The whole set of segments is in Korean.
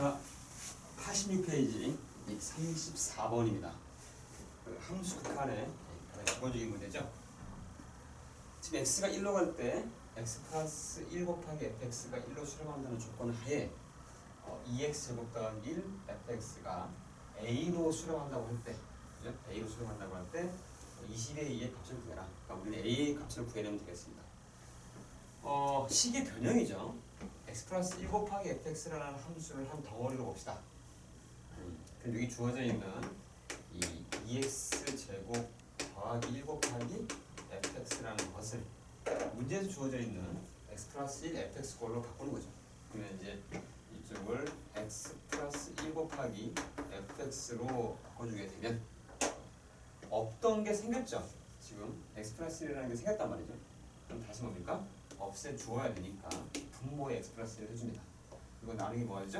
자, 86페이지 34번입니다. 그 함수 극한의 기본적인 문제죠. 지금 x가 1로 갈 때 x 플러스 1 곱하기 fx가 1로 수렴한다는 조건 하에 어, 2x 제곱 더하기 1 fx가 a로 수렴한다고 할 때, a로 수렴한다고 할 때 20의 2의 값을 구해라. 그러니까 우리는 a의 값을 구해내면 되겠습니다. 어, 식의 변형이죠. X 플러스 1 곱하기 fx라는 함수를 한 덩어리로 봅시다. 음, 그럼 여기 주어져 있는 이 2x 제곱 더하기 1 곱하기 fx라는 것을 문제에서 주어져 있는 x 플러스 1 fx 꼴로 바꾸는 거죠. 그러면 이제 이쪽을 x 플러스 1 곱하기 fx로 바꿔주게 되면 없던 게 생겼죠. 지금 x 플러스 1이라는 게 생겼단 말이죠. 그럼 다시 뭡니까? 없애 주어야 되니까 분모의 1을 해줍니다. 이거 나누기 뭐하죠?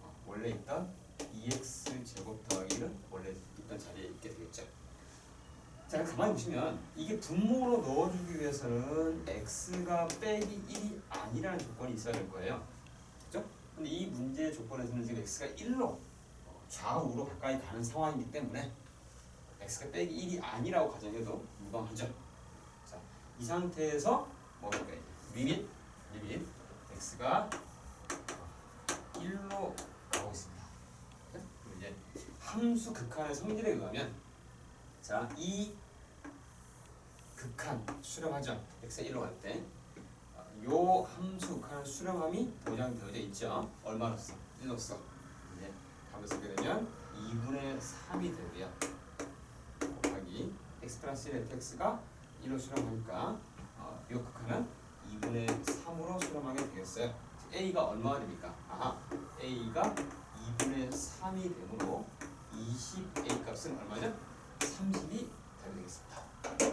어, 원래 있던 2x 제곱 더하기는 원래 있던 자리에 있게 되겠죠. 자 가만히 보시면 이게 분모로 넣어주기 위해서는 x가 빼기 1이 아니라는 조건이 있어야 될 거예요. 그죠? 근데 이 문제의 조건에서는 지금 x가 1로 좌우로 가까이 가는 상황이기 때문에 x가 빼기 1이 아니라고 가정해도 무방하죠. 자, 이 상태에서 뭡니까? 이제? 리밋, 리밋 x가 1로 가고 있습니다. 그럼 이제 함수 극한의 성질에 의하면 자, 이 극한 수렴하죠. x가 1로 갈 때. 아, 요 함수 극한의 수렴함이 보장되어져 있죠. 얼마로써? 1로써. 이제 답을 쓰게 되면 2분의 3이 되고요. 곱하기 x 플러스 1 fx가 1로 수렴하니까 어, 요 극한은 2분의 3으로 됐어요? A가 얼마가 됩니까? 아하, A가 2분의 3이 되므로 20A 값은 얼마죠? 30이 되겠습니다.